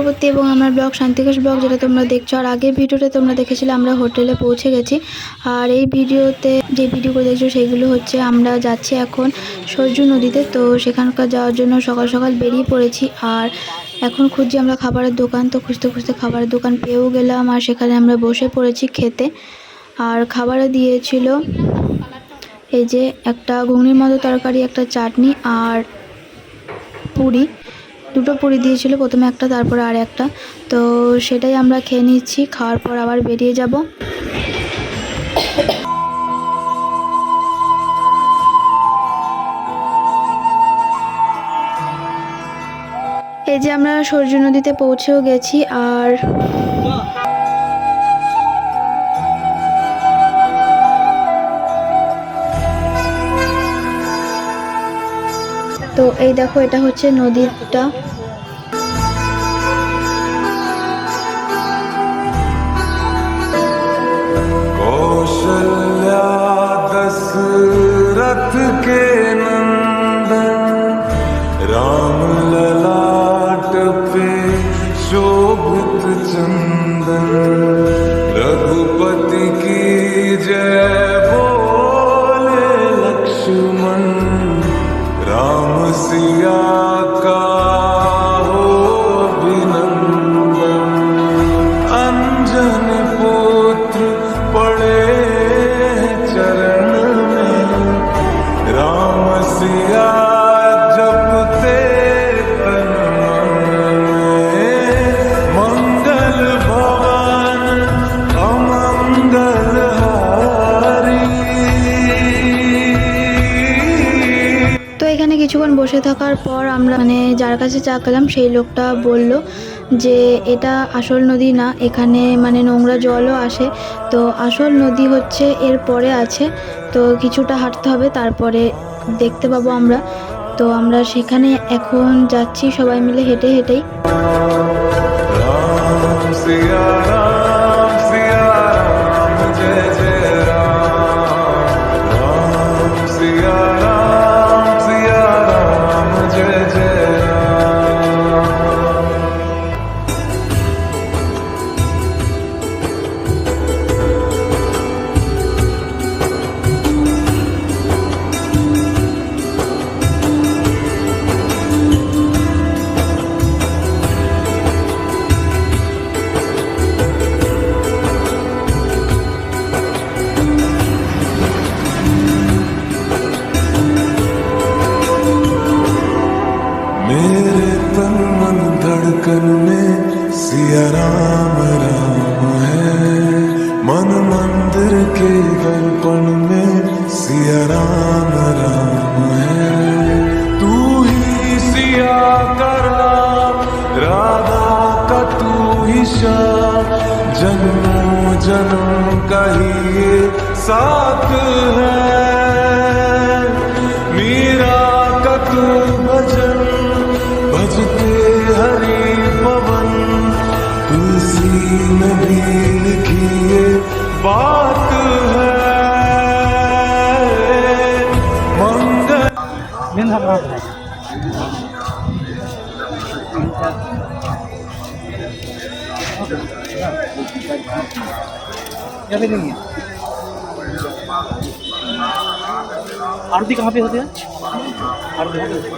চক্রবর্তী এবং আমার blog শান্তিকাশ blog, যেটা তোমরা দেখছ। আর আগের ভিডিওতে তোমরা দেখেছিলে আমরা হোটেলে পৌঁছে গেছি। আর এই ভিডিওতে যে ভিডিওগুলো দেখছ, সেগুলো হচ্ছে আমরা যাচ্ছি এখন সূর্য নদীতে। তো সেখানকার যাওয়ার জন্য সকাল সকাল বেরিয়ে পড়েছি। আর এখন খুঁজছি আমরা খাবারের দোকান। তো খুঁজতে খুঁজতে খাবারের দোকান পেয়েও গেলাম। আর সেখানে আমরা বসে পড়েছি খেতে। আর খাবারে দিয়েছিল এই যে একটা ঘুগনির মতো তরকারি, একটা চাটনি আর পুরি। দুটো পুরি দিয়েছিল, প্রথমে একটা, তারপরে আর একটা। তো সেটাই আমরা খেয়ে নিচ্ছি, খাওয়ার পর আবার বেরিয়ে যাব। এই যে আমরা সূর্য নদীতে পৌঁছেও গেছি, আর তো এই দেখো এটা হচ্ছে নদীটা। বসে থাকার পর আমরা মানে যার কাছে চা খেলাম, সেই লোকটা বলল যে, এটা আসল নদী না, এখানে মানে নোংরা জলও আসে। তো আসল নদী হচ্ছে এর পরে আছে। তো কিছুটা হাঁটতে হবে, তারপরে দেখতে পাবো আমরা। তো আমরা সেখানে এখন যাচ্ছি, সবাই মিলে হেঁটে হেঁটেই। श्याम जन्मों जन्म का ही ये साथ है। मीरा का तू भजन भजते हरि पवन, तुलसी में भी लिखी ये बात है। मंगल क्या देखेंगे आरती कहाँ पे होती है आरती कहाँ पे होती है?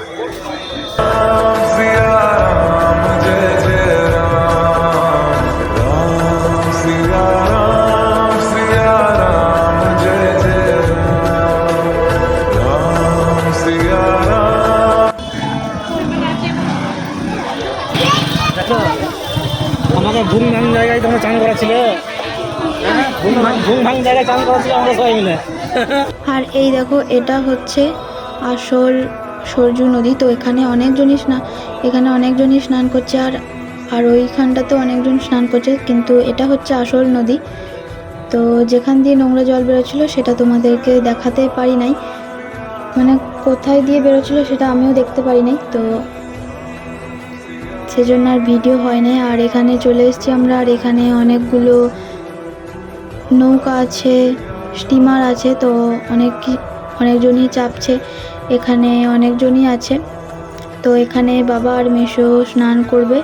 राम सिया राम जय जय राम राम सिया राम सिया राम जय जय राम राम सिया राम দেখো আমাকে ঘুম ভাঙ জায়গায় তোমরা চান হ্যাঁ? আর এই দেখো, এটা হচ্ছে আসল সরজু নদী। তো এখানে অনেকজনই স্নান এখানে অনেকজনই স্নান করছে আর আর ওইখানটাতেও অনেকজন স্নান করছে, কিন্তু এটা হচ্ছে আসল নদী। তো যেখান দিয়ে নোংরা জল বেরোচ্ছিলো, সেটা তোমাদেরকে দেখাতে পারি নাই। মানে কোথায় দিয়ে বেরোচ্ছিলো, সেটা আমিও দেখতে পারি নাই। তো সেজন্য আর ভিডিও হয় নাই। আর এখানে চলে এসেছি আমরা, আর এখানে অনেকগুলো নৌকা আছে স্টিমার আছে, তো অনেক অনেকজনই চাপছে। এখানে অনেকজনই আছে। তো এখানে বাবা আর মেশো স্নান করবে।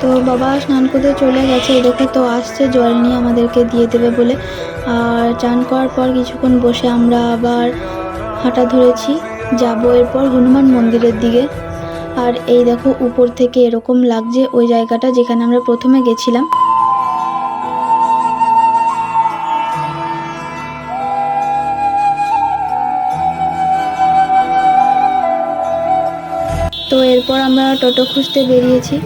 তো বাবা স্নান করতে চলে গেছে। দেখে তো আসছে, জল নিয়ে আমাদেরকে দিয়ে দেবে বলে। আর চান করার পর কিছুক্ষণ বসে আমরা আবার হাঁটা ধরেছি। যাব এরপর হনুমান মন্দিরের দিকে। আর এই দেখো, উপর থেকে এরকম লাগছে ওই জায়গাটা যেখানে আমরা প্রথমে গেছিলাম। তো এরপর আমরা টোটো খুঁজতে বেরিয়েছি।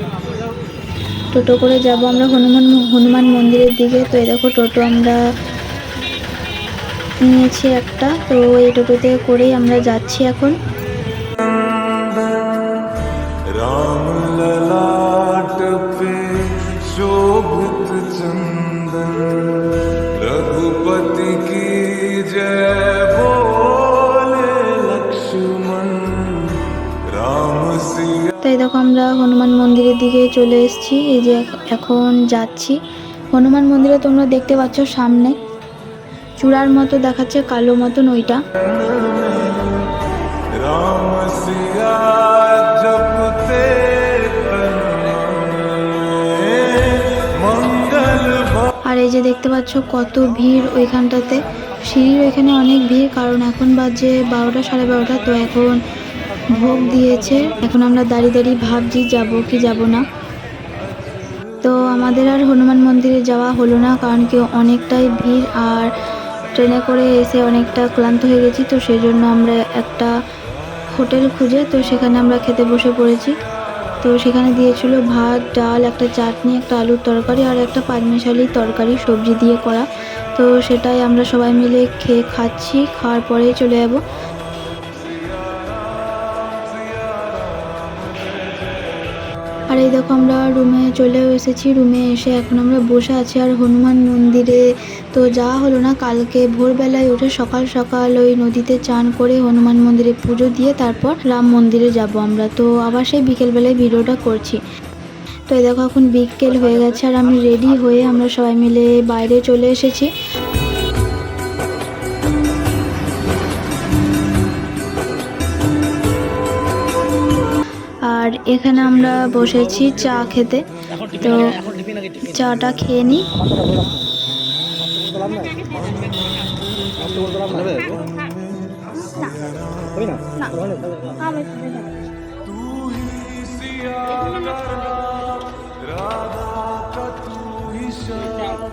টোটো করে যাব আমরা হনুমান হনুমান মন্দিরের দিকে। তো এই দেখো, টোটো আমরা নিয়েছি একটা। তো এই টোটোতে করেই আমরা যাচ্ছি এখন। তাই দেখো আমরা হনুমান মন্দিরের দিকে চলে এসেছি। এই যে এখন যাচ্ছি। হনুমান মন্দিরে তোমরা দেখতে পাচ্ছ সামনে। চূড়ার মতো দেখাচ্ছে কালো মতন ওইটা। আর এই যে দেখতে পাচ্ছ কত ভিড় ওইখানটাতে। সিঁড়ির ওইখানে অনেক ভিড়, কারণ এখন বাজে বারোটা, সাড়ে বারোটা। তো এখন ভোগ দিয়েছে। এখন আমরা দাঁড়িয়ে দাঁড়িয়ে ভাবছি, যাব কি যাব না। তো আমাদের আর হনুমান মন্দিরে যাওয়া হলো না, কারণ কি অনেকটাই ভিড়। আর ট্রেনে করে এসে অনেকটা ক্লান্ত হয়ে গেছি, তো সেই জন্য আমরা একটা হোটেল খুঁজে, তো সেখানে আমরা খেতে বসে পড়েছি। তো সেখানে দিয়েছিল ভাত, ডাল, একটা চাটনি, একটা আলুর তরকারি আর একটা পাঁচমিশালি তরকারি, সবজি দিয়ে করা। তো সেটাই আমরা সবাই মিলে খেয়ে খাচ্ছি, খাওয়ার পরেই চলে যাব। আর এই দেখো আমরা রুমে চলেও এসেছি। রুমে এসে এখন আমরা বসে আছি আর হনুমান মন্দিরে। তো যাওয়া হলো না, কালকে ভোরবেলায় উঠে সকাল সকাল ওই নদীতে চান করে হনুমান মন্দিরে পুজো দিয়ে তারপর রাম মন্দিরে যাব আমরা। তো আবার সেই বিকেলবেলায় ভিডিওটা করছি। তো এই দেখো এখন বিকেল হয়ে গেছে আর আমি রেডি হয়ে আমরা সবাই মিলে বাইরে চলে এসেছি। এখানে আমরা বসেছি চা খেতে। তো চাটা খেয়ে নিই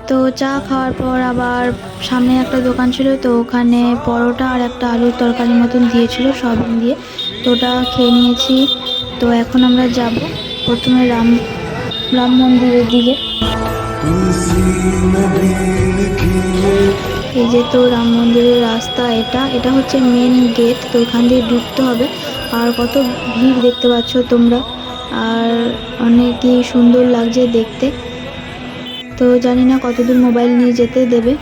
তো চা খাওয়ার পর আবার সামনে একটা দোকান ছিল, তো ওখানে পরোটা আর একটা আলুর তরকারির মতন দিয়েছিল সয়াবিন দিয়ে তো ওটা খেয়ে নিয়েছি। তো এখন আমরা যাব প্রথমে রাম রাম মন্দিরের দিকে এই যে তো রাম মন্দিরের রাস্তা, এটা এটা হচ্ছে মেন গেট তো এখান দিয়ে ঢুকতে হবে। আর কত ভিড় দেখতে পাচ্ছ তোমরা, আর অনেকই সুন্দর লাগছে দেখতে। তো জানি না কতদূর মোবাইল নিয়ে যেতে দেবে।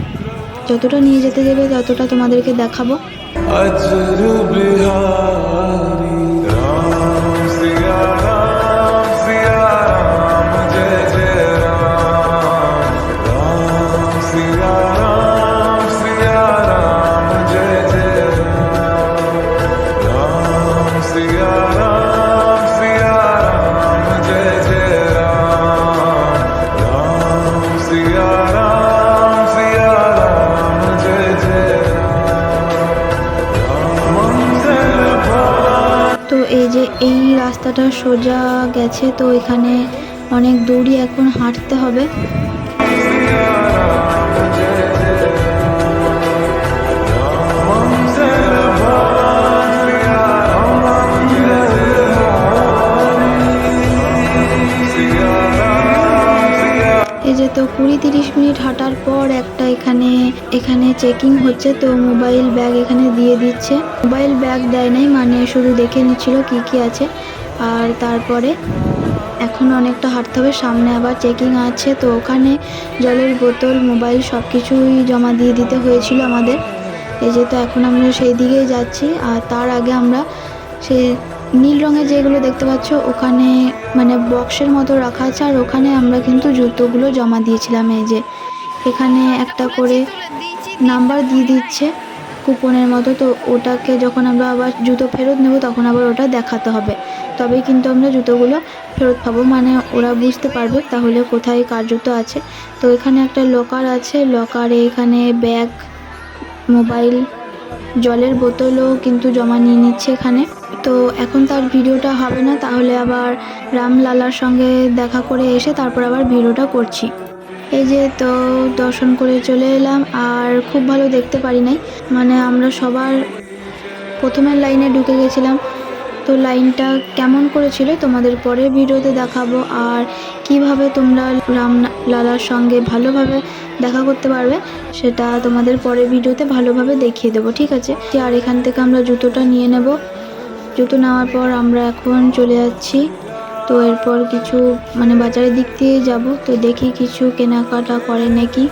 যতটা নিয়ে যেতে দেবে ততটা তোমাদেরকে দেখাবো। এই যে এই রাস্তাটা সোজা গেছে তো এখানে অনেক দূরই এখন হাঁটতে হবে। सिया এই যে তো কুড়ি তিরিশ মিনিট হাঁটার পর একটা এখানে এখানে চেকিং হচ্ছে তো মোবাইল ব্যাগ এখানে দিয়ে দিচ্ছে। মোবাইল ব্যাগ দেয় নাই মানে শুধু দেখে নিচ্ছিল কি কি আছে। আর তারপরে এখন অনেকটা হাঁটতে হবে, সামনে আবার চেকিং আছে। তো ওখানে জলের বোতল মোবাইল সব কিছুই জমা দিয়ে দিতে হয়েছিল আমাদের। এই যে তো এখন আমরা সেই দিকেই যাচ্ছি। আর তার আগে আমরা সেই নীল রঙের যেগুলো দেখতে পাচ্ছ, ওখানে মানে বক্সের মতো রাখা আছে, আর ওখানে আমরা কিন্তু জুতোগুলো জমা দিয়েছিলাম এই যে। এখানে একটা করে নাম্বার দিয়ে দিচ্ছে কুপনের মতো, তো ওটাকে যখন আমরা আবার জুতো ফেরত নেব, তখন আবার ওটা দেখাতে হবে। তবেই কিন্তু আমরা জুতোগুলো ফেরত পাবো। মানে ওরা বুঝতে পারবে তাহলে কোথায় কার জুতো আছে। তো এখানে একটা লকার আছে, লকারে এখানে ব্যাগ, মোবাইল, জলের বোতলও কিন্তু জমা নিয়ে নিচ্ছে এখানে। তো এখন তার ভিডিওটা হবে না, তাহলে আবার রামলালার সঙ্গে দেখা করে এসে তারপর আবার ভিডিওটা করছি। এই যে তো দর্শন করে চলে এলাম, আর খুব ভালো দেখতে পারি নাই। মানে আমরা সবার প্রথমের লাইনে ঢুকে গেছিলাম। তো লাইনটা কেমন করেছিল তোমাদের পরের ভিডিওতে দেখাবো, আর কীভাবে তোমরা রাম লালার সঙ্গে ভালোভাবে দেখা করতে পারবে সেটা তোমাদের পরের ভিডিওতে ভালোভাবে দেখিয়ে দেবো, ঠিক আছে? আর এখান থেকে আমরা জুতোটা নিয়ে নেব। জুতো নেওয়ার পর আমরা এখন চলে যাচ্ছি। তো এরপর কিছু মানে বাজারের দিক দিয়ে যাব। তো দেখি কিছু কেনাকাটা করে নাকি।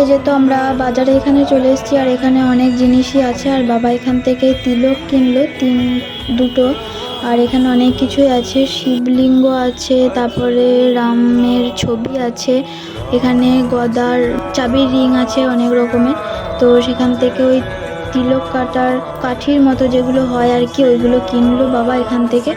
এই যে তো আমরা বাজারে এখানে চলে এসেছি, আর এখানে অনেক জিনিসই আছে। আর বাবা এখান থেকে তিলক কিনলো, তিন, দুটো। আর এখানে অনেক কিছুই আছে। শিবলিঙ্গ আছে, তারপরে রামের ছবি আছে। এখানে গদার চাবির রিং আছে অনেক রকমের। তো সেখান থেকে ওই তিলক কাটার কাঠির মতো যেগুলো হয় আর কি, ওইগুলো কিনলো বাবা এখান থেকে।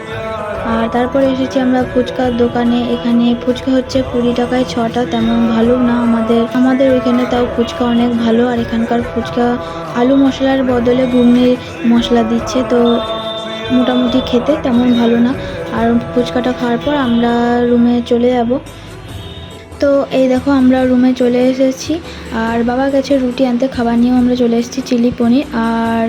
আর তারপরে এসেছি আমরা ফুচকার দোকানে। এখানে ফুচকা হচ্ছে কুড়ি টাকায় ছটা, তেমন ভালো না আমাদের। আমাদের ওইখানে তাও ফুচকা অনেক ভালো, আর এখানকার ফুচকা আলু মশলার বদলে ঘুগনির মশলা দিচ্ছে। তো মোটামুটি খেতে তেমন ভালো না। আর ফুচকাটা খাওয়ার পর আমরা রুমে চলে যাব। তো এই দেখো আমরা রুমে চলে এসেছি। আর বাবা গেছে রুটি আনতে, খাবার নিয়েও আমরা চলে এসেছি চিলি পনির। আর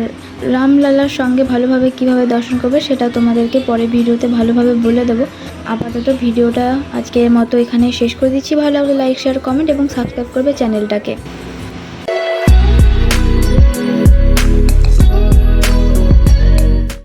রামলালার সঙ্গে ভালোভাবে কীভাবে দর্শন করবে সেটা তোমাদেরকে পরে ভিডিওতে ভালোভাবে বলে দেবো। আপাতত ভিডিওটা আজকের মতো এখানে শেষ করে দিচ্ছি। ভালো লাগলে লাইক শেয়ার কমেন্ট এবং সাবস্ক্রাইব করবে চ্যানেলটাকে।